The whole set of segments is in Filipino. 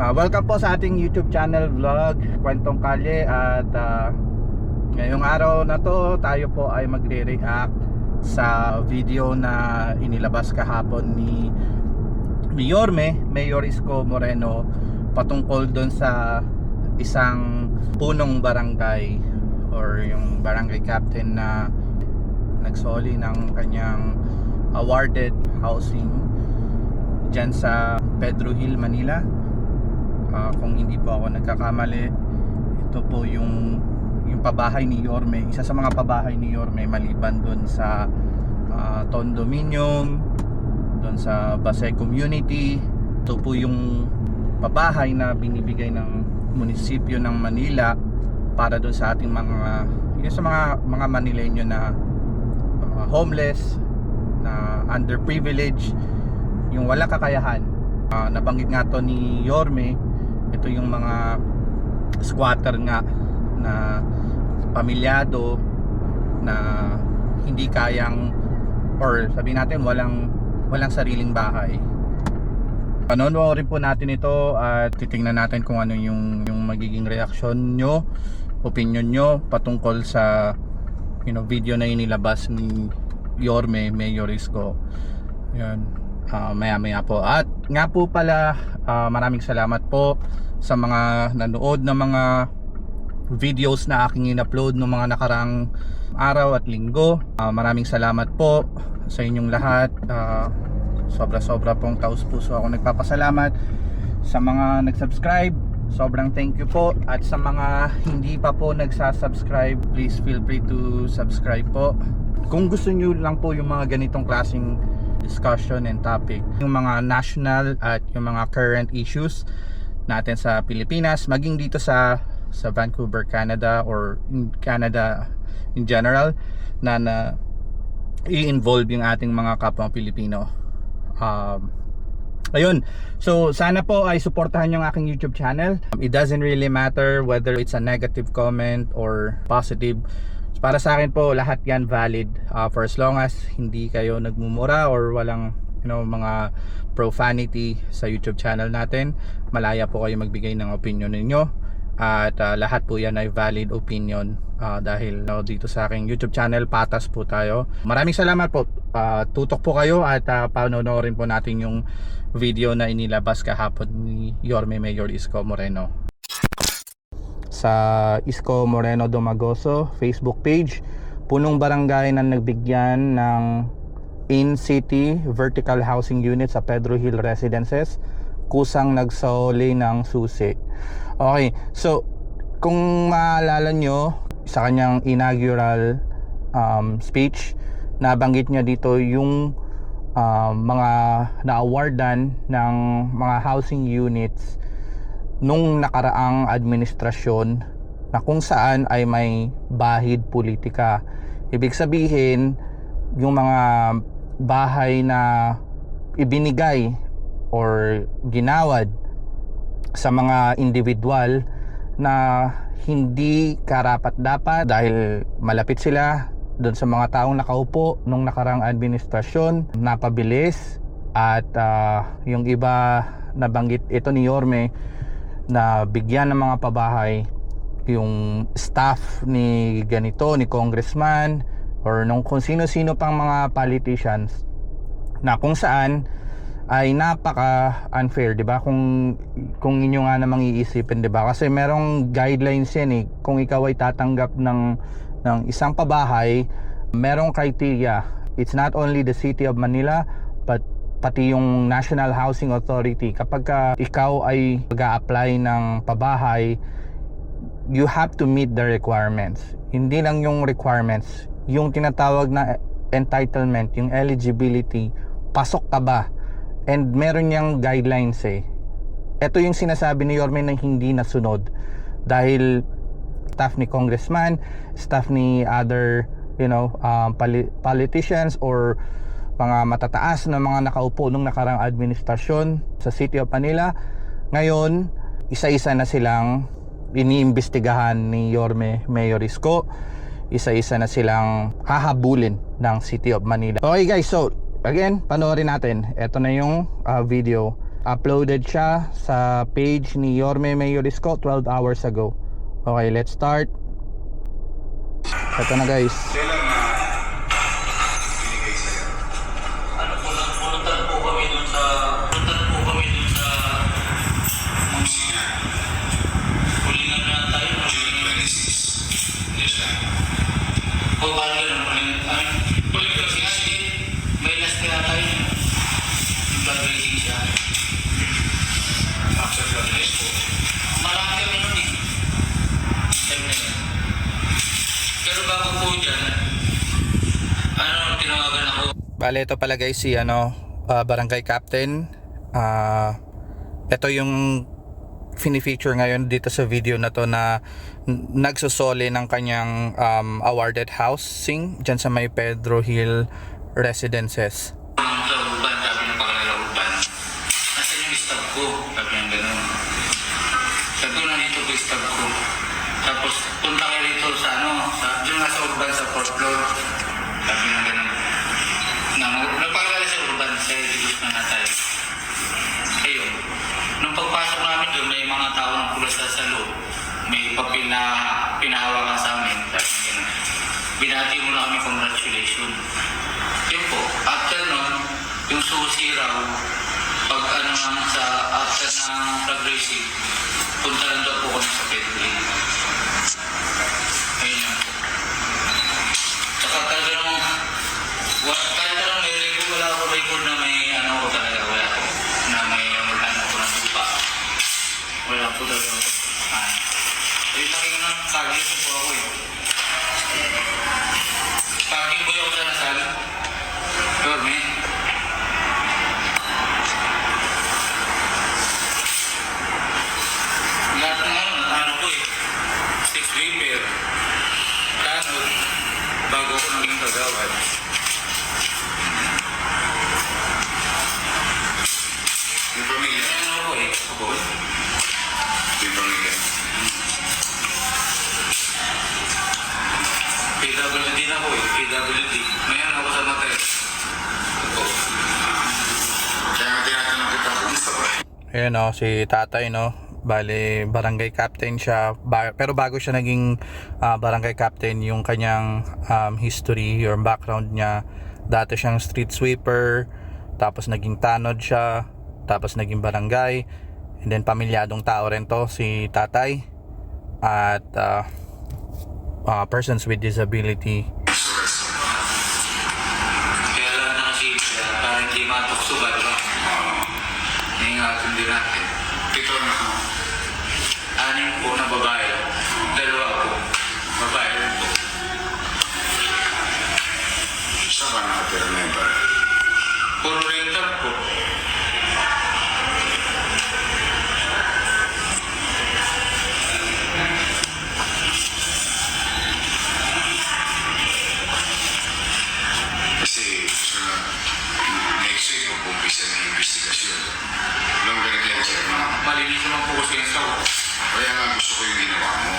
Ah, welcome po sa ating YouTube channel vlog Kwentong Kalye at ah, ngayong araw na to tayo po ay magre-react sa video na inilabas kahapon ni Yorme, Mayor Isko Moreno patungkol doon sa isang punong barangay or yung barangay captain na nagsoli ng kanyang awarded housing dyan sa Pedro Hill, Manila Ah, kung hindi po ako nagkakamali ito po yung yung pabahay ni Yorme. Isa sa mga pabahay ni Yorme maliban doon sa ah, Condominium doon sa Basay Community. Ito po yung pabahay na binibigay ng munisipyo ng Manila para doon sa ating mga yung sa mga mga Manileño na mga homeless na underprivileged yung wala kakayahan. Ah, nabanggit nga to ni Yorme ito yung mga squatter nga na pamilyado na hindi kayang or sabihin natin walang walang sariling bahay Panonoodin po natin ito at titingnan natin kung ano yung yung magiging reaksyon nyo, opinion nyo patungkol sa you know, video na inilabas ni Yorme Mayor Isko. Yan. Ah, maya maya po. At nga po pala, ah, maraming salamat po sa mga nanood ng mga videos na aking in-upload ng mga nakarang araw at linggo. Ah, maraming salamat po sa inyong lahat. Ah, sobra-sobra pong taus puso ako nagpapasalamat sa mga nag-subscribe. Sobrang thank you po at sa mga hindi pa po nagsa-subscribe, please feel free to subscribe po. Kung gusto niyo lang po yung mga ganitong klaseng discussion and topic, yung mga national at yung mga current issues natin sa Pilipinas, maging dito sa sa Vancouver, Canada or in Canada in general na na i-involve yung ating mga kapwa Pilipino. Um, ayun. So sana po ay suportahan yung aking YouTube channel. It doesn't really matter whether it's a negative comment or positive. Para sa akin po lahat yan valid uh, for as long as hindi kayo nagmumura or walang you know mga profanity sa YouTube channel natin. Malaya po kayo magbigay ng opinion ninyo at uh, lahat po yan ay valid opinion uh, dahil no, dito sa aking YouTube channel patas po tayo. Maraming salamat po. Uh, tutok po kayo at uh, panonoorin po natin yung video na inilabas kahapon ni Yorme Mayor Isko Moreno sa Isko Moreno Domagoso Facebook page. Punong barangay na nagbigyan ng in-city vertical housing unit sa Pedro Hill Residences. Kusang nagsoli ng susi. Okay, so kung maalala nyo sa kanyang inaugural um, speech, nabanggit niya dito yung um, mga na-awardan ng mga housing units nung nakaraang administrasyon na kung saan ay may bahid politika. Ibig sabihin, yung mga bahay na ibinigay or ginawad sa mga individual na hindi karapat dapat dahil malapit sila doon sa mga taong nakaupo nung nakarang administrasyon napabilis at ah, yung iba nabanggit ito ni Yorme na bigyan ng mga pabahay yung staff ni ganito, ni congressman or nung kung sino-sino pang mga politicians na kung saan ay napaka unfair, 'di ba? Kung kung inyo nga namang iisipin, 'di ba? Kasi merong guidelines 'yan eh. Kung ikaw ay tatanggap ng ng isang pabahay, merong criteria. It's not only the city of Manila, but pati yung National Housing Authority kapag ka ikaw ay mag-a-apply ng pabahay you have to meet the requirements. Hindi lang yung requirements yung tinatawag na entitlement yung eligibility pasok ka ba? And meron niyang guidelines eh. Ito yung sinasabi ni Yorme na hindi nasunod dahil staff ni congressman staff ni other you know um, poli- politicians or mga matataas na mga nakaupo nung nakarang administrasyon sa City of Manila. Ngayon, isa-isa na silang iniimbestigahan ni Yorme Mayor Isko. Isa-isa na silang hahabulin ng City of Manila. Okay guys, so again, panoorin natin. Ito na yung uh, video Uploaded siya sa page ni Yorme Mayorisco 12 hours ago. Okay, let's start. Ito na guys. Bale, ito pala guys si ano, ah, barangay captain. Ah, ito yung fini-feature ngayon dito sa video na to na nagsusole ng kanyang um, awarded housing dyan sa may Pedro Hill Residences. Sa sabi ng urban. Nasaan yung stab ko? Sabi ng gano'n. Sabi ko, nandito ko. Tapos, punta kayo dito sa ano, sa, doon nga sa urban, sa fourth floor. Sabi ng Kami, congratulations. Yun po, after nun, yung susi raw, pag ano nang sa after ng flag racing, punta Ayan o, si tatay no. Bale, barangay captain siya. Ba- pero bago siya naging ah, barangay captain, yung kanyang um, history or background niya, dati siyang street sweeper, tapos naging tanod siya, tapos naging barangay, and then pamilyadong tao rin to, si tatay. At ah, ah, persons with disability. that. Malinis naman po kasi yung sawa. Kaya nga gusto ko yung ginawa mo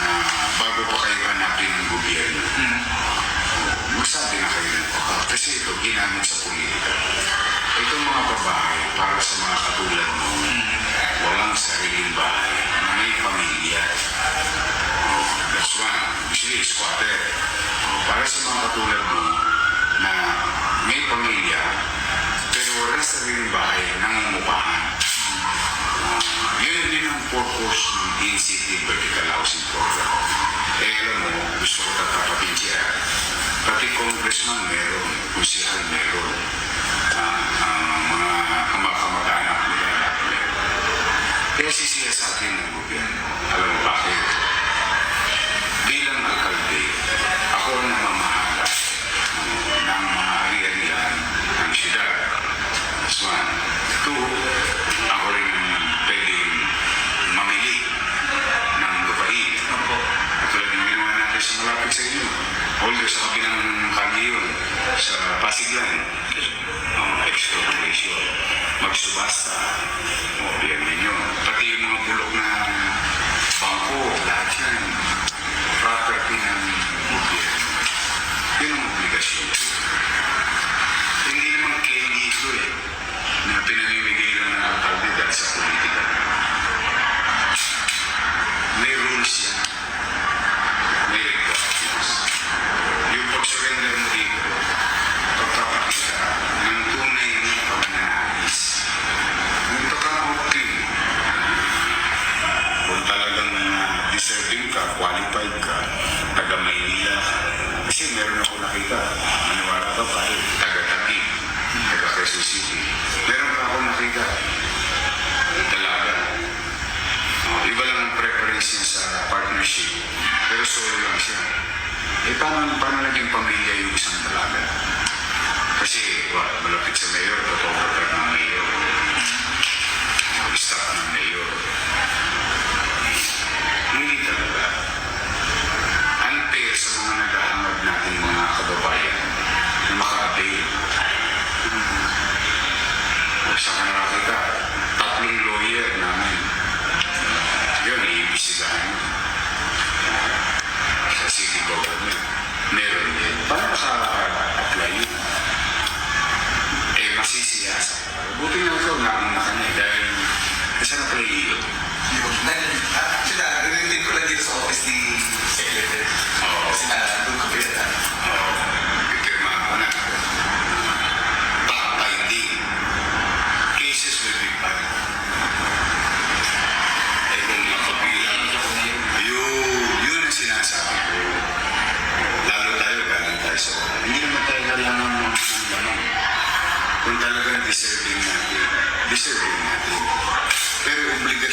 na bago pa kayo hanapin ng gobyerno, Hmm. magsabi na kayo ng baka. Kasi ito, ginamit sa politika. Itong mga babae, para sa mga katulad mo, walang sariling bahay, na may pamilya. That's one. Usually, squatter. Para sa mga katulad mo, na may pamilya, pero walang sariling bahay, nangungupahan. Yun din ang purpose ng NCT Vertical Housing Program. Eh alam mo, gusto ko tatapatin siya. Pati congressman meron, kusihal meron, sa Pasiglan, um, expropriation, magsubasta, o yan ninyo. Pati yung mga bulok na Quezon City. Meron pa ako nakita. Dalaga. Uh, iba lang ang preference niya sa partnership. Pero solo lang siya. Eh, paano, paano naging pamilya yung isang dalaga? Kasi, well, malapit sa mayor, photographer,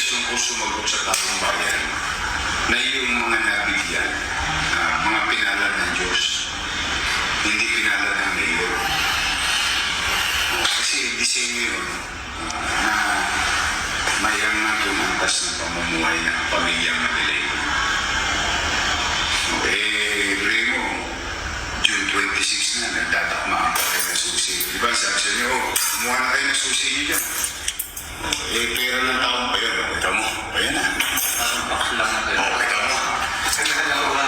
gustong ko sumagot sa taong bayan na yung mga nabigyan, uh, mga pinalad ng Diyos, hindi pinalad ng mayor. Uh, kasi disenyo yun uh, na mayang na tumantas ng pamumuhay ng pamilya pamilyang Manilay. Oh, eh, Remo, June 26 na, nagtatakma ang kayo ng susi. Diba, sabi sa inyo, oh, kumuha na kayo ng susi niyo dyan. Eh, pera ng taong pa yun. Kita mo, ayan na. Okay, oh, kita mo. Sa lahat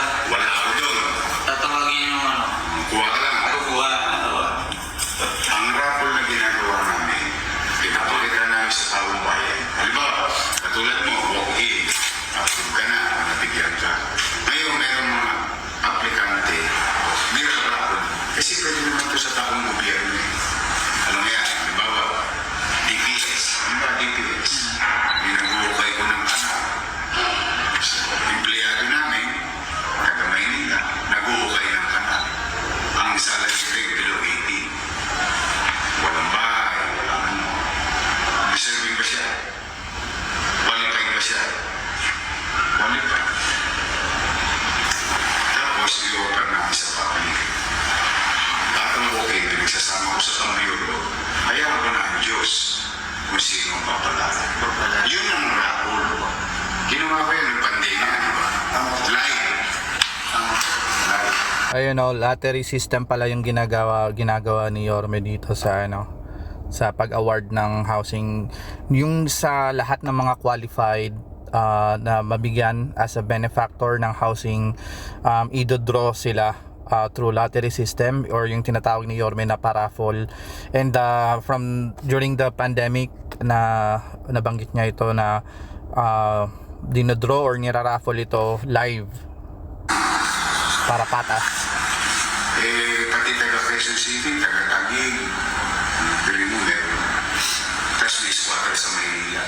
ayun oh, lottery system pala yung ginagawa ginagawa ni Yorme dito sa ano sa pag-award ng housing. Yung sa lahat ng mga qualified uh, na mabigyan as a benefactor ng housing um, idodraw sila uh, through lottery system or yung tinatawag ni Yorme na paraffol and uh, from during the pandemic na nabanggit niya ito na uh, dinadraw or niraraffle ito live para patas. Quezon City, Tagataguig, Pilimu meron. Tapos may squatter sa Maynila.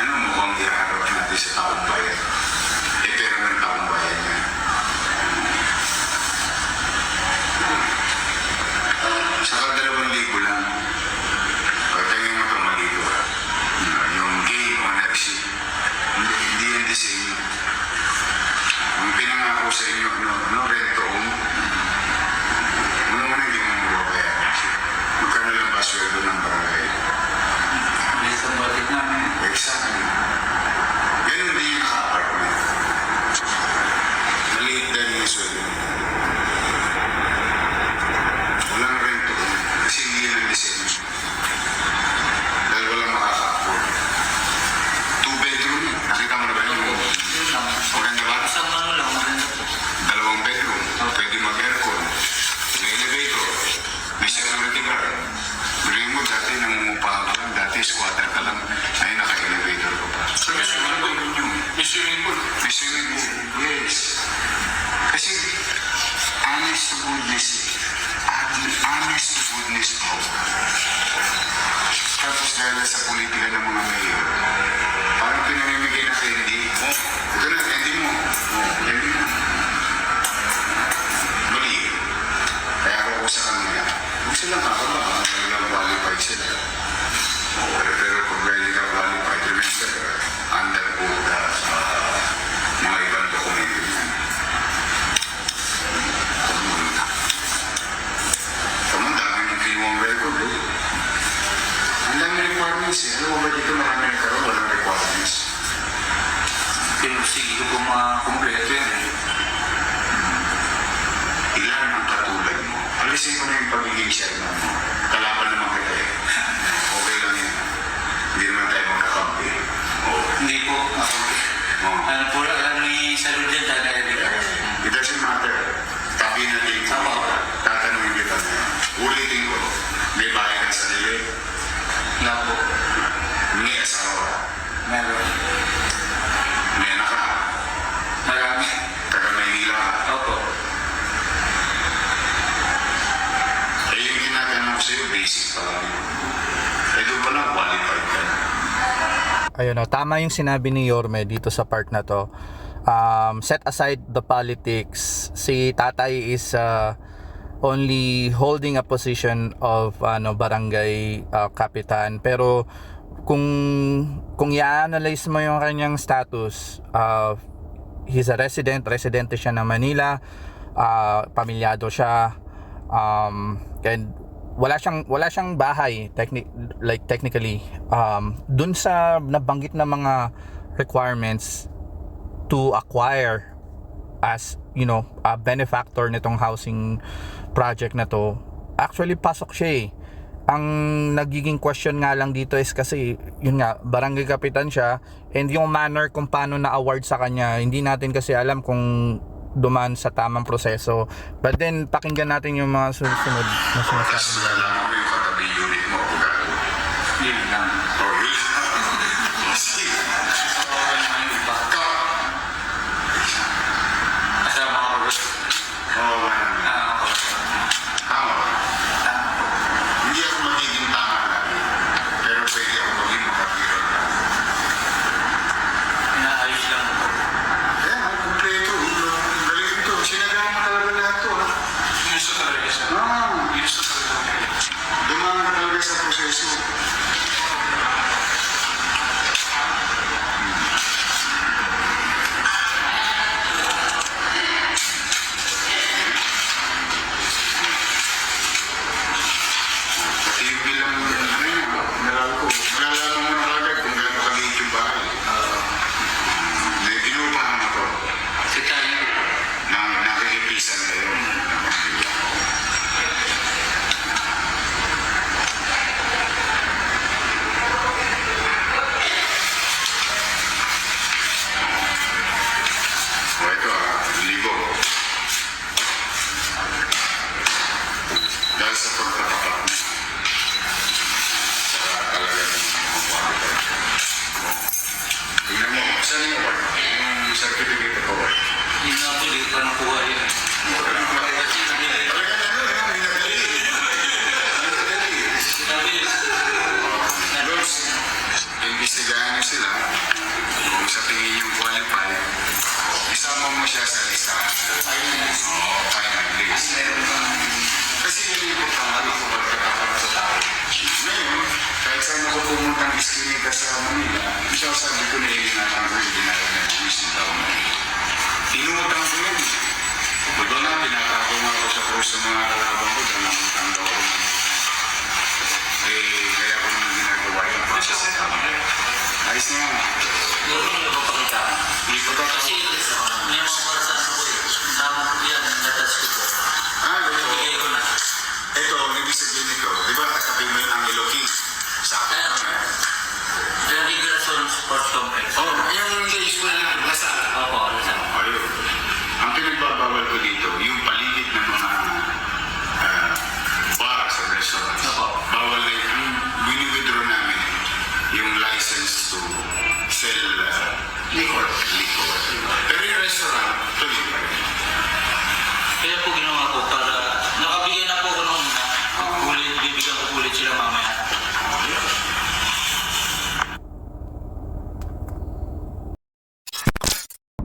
Ano mukhang iharap natin sa taong bayan? ayun o, tama yung sinabi ni Yorme dito sa part na to. Um, set aside the politics, si tatay is uh, only holding a position of ano barangay uh, kapitan. Pero kung kung i-analyze mo yung kanyang status uh, he's a resident. Residente siya ng Manila. Uh, pamilyado siya. Um, and wala siyang wala siyang bahay techni- like technically um dun sa nabanggit na mga requirements to acquire as you know a benefactor nitong housing project na to actually pasok siya eh. ang nagiging question nga lang dito is kasi yun nga barangay kapitan siya and yung manner kung paano na award sa kanya hindi natin kasi alam kung dumaan sa tamang proseso. But then, pakinggan natin yung mga susunod na sinasabi nila.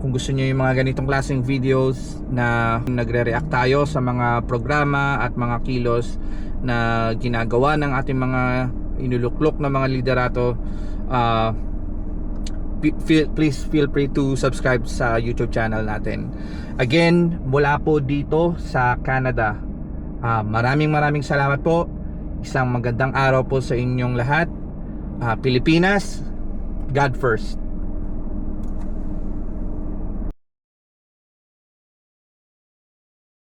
Kung gusto niyo yung mga ganitong klaseng videos na nagre-react tayo sa mga programa at mga kilos na ginagawa ng ating mga inuluklok na mga liderato ah, pi- feel, please feel free to subscribe sa YouTube channel natin. Again, mula po dito sa Canada. ah, maraming maraming salamat po. Isang magandang araw po sa inyong lahat. Ah, Pilipinas, God first.